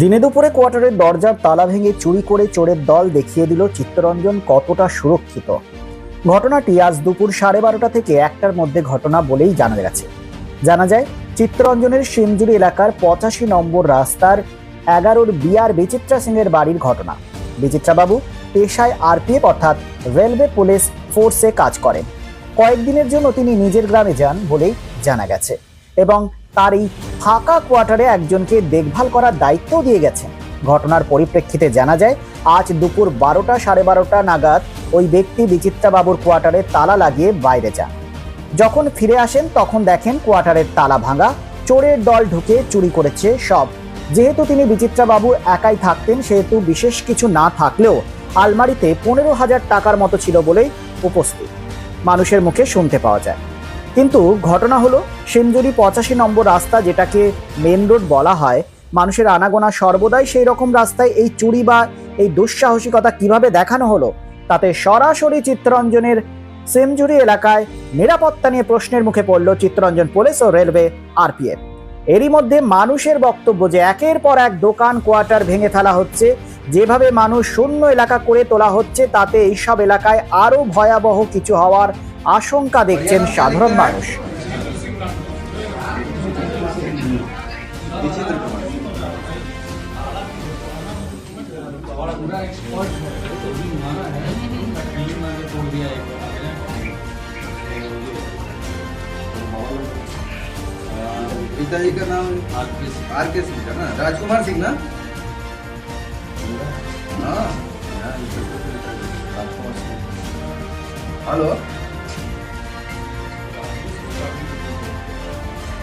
দিনে দুপুরে কোয়ার্টারের দরজার তালা ভেঙে চুরি করে চোরের দল দেখিয়ে দিল চিত্তরঞ্জন কতটা সুরক্ষিত। ঘটনাটি আজ দুপুর সাড়ে বারোটা থেকে একটার মধ্যে ঘটনা বলেই জানা গেছে। জানা যায়, চিত্তরঞ্জনের শিমজুরি এলাকার পঁচাশি নম্বর রাস্তার এগারোর বিআর বিচিত্রা সিংয়ের বাড়ির ঘটনা। বিচিত্রাবাবু পেশায় আরপিএফ অর্থাৎ রেলওয়ে পুলিশ ফোর্সে কাজ করেন। কয়েকদিনের জন্য তিনি নিজের গ্রামে যান বলেই জানা গেছে এবং তার এই ফাঁকা কোয়ার্টারে একজনকে দেখভাল করার দায়িত্বও দিয়ে গেছেন। ঘটনার পরিপ্রেক্ষিতে জানা যায়, আজ দুপুর বারোটা সাড়ে বারোটা নাগাদ ওই ব্যক্তি বিচিত্রাবাবুর কোয়ার্টারে তালা লাগিয়ে বাইরে যান। যখন ফিরে আসেন, তখন দেখেন কোয়ার্টারের তালা ভাঙা, চোরের দল ঢুকে চুরি করেছে সব। যেহেতু তিনি বিচিত্রাবাবু একাই থাকতেন, সেহেতু বিশেষ কিছু না থাকলেও আলমারিতে পনেরো হাজার টাকার মতো ছিল বলেই উপস্থিত। মানুষের মুখে শুনতে পাওয়া যায়। কিন্তু ঘটনা হলো সিমজুরি পঁচাশি নম্বর রাস্তা যেটাকে মেন রোড বলা হয়, মানুষের আনাগোনা সর্বদাই সেই রকম রাস্তায় এই চুরি বা এই দুঃসাহসিকতা কীভাবে দেখানো হলো, তাতে সরাসরি চিত্তরঞ্জনের সেমজুরি এলাকায় নিরাপত্তা নিয়ে প্রশ্নের মুখে পড়ল চিত্তরঞ্জন পুলিশ ও রেলওয়ে আরপিএফ। এরই মধ্যে মানুষের বক্তব্য যে একের পর এক দোকান, কোয়ার্টার ভেঙে ফেলা হচ্ছে, যেভাবে মানুষ শূন্য এলাকা করে তোলা হচ্ছে, তাতে এইসব এলাকায় আরও ভয়াবহ কিছু হওয়ার আশঙ্কা দেখছেন সাধারণ মানুষ पिताजी का नाम आर के सिंह का ना राजकुमार सिंह ना हाँ हेलो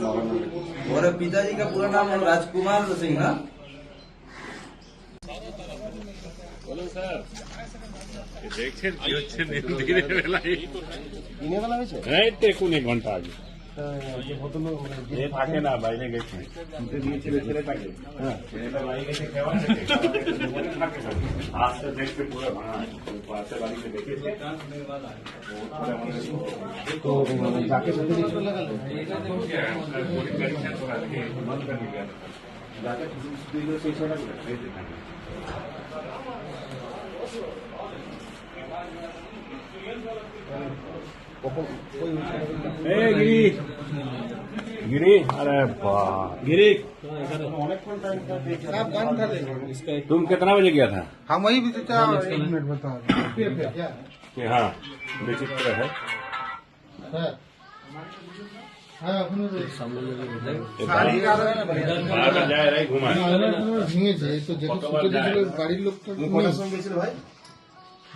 और पिताजी का पूरा नाम राजकुमार सिंह ना দেখছেন কি হচ্ছে দিনের বেলায় এই তো এখন এক ঘন্টা আগে এ থাকে না বাইরে গেছে। হ্যাঁ, ছেলেটা বাইরে গেছে খেয়াল রেখে, থাকে না। আসতে দেখতে পুরো ভাঙা পাশে বাড়িতে দেখেছে ए गिरी गिरी अरे वाह गिरी तुम कितना बजे गया था हम वही भी सोचा एक मिनट बता कि हाँ विचित्र है বারোটা যায় রাই ঘুমায় ভেঙেছে এই তো যেটা ছুটে দিয়েছিল বাড়ির লোক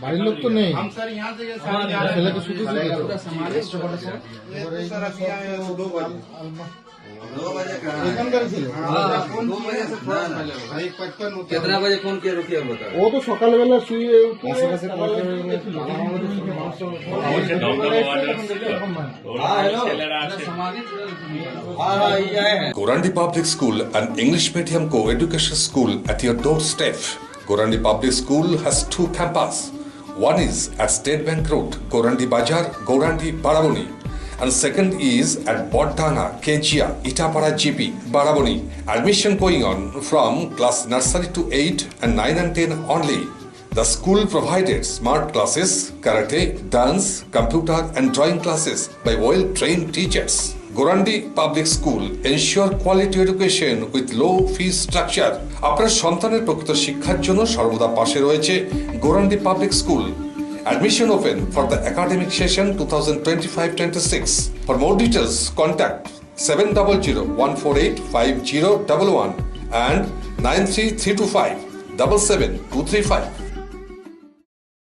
भारी लोग तो नहीं। हम सर यहाँ से ये सारे जा रहे हैं। सुबह से कितना बजे फ़ोन किया रुकिए वो तो सकाल वाला सुई Gorandi public school and English medium को education school at your doorstep Gorandi public school has two campus One is at State Bank Road, Gorandi Bajar, Gorandi, Baraboni. And second is at Bodhana, Kenchia, Itapara GP, Baraboni. Admission going on from class nursery to 8 and 9 and 10 only. The school provided smart classes, karate, dance, computer, and drawing classes by well trained teachers. Gorandi public school ensure quality education with low fee structure আপনার সন্তানের প্রকৃত শিক্ষার জন্য সর্বদা পাশে রয়েছে Gorandi public school admission open for the academic session two thousand twenty five twenty six for more details contact seven double zero one four eight five zero double one and nine three three two five double seven two three five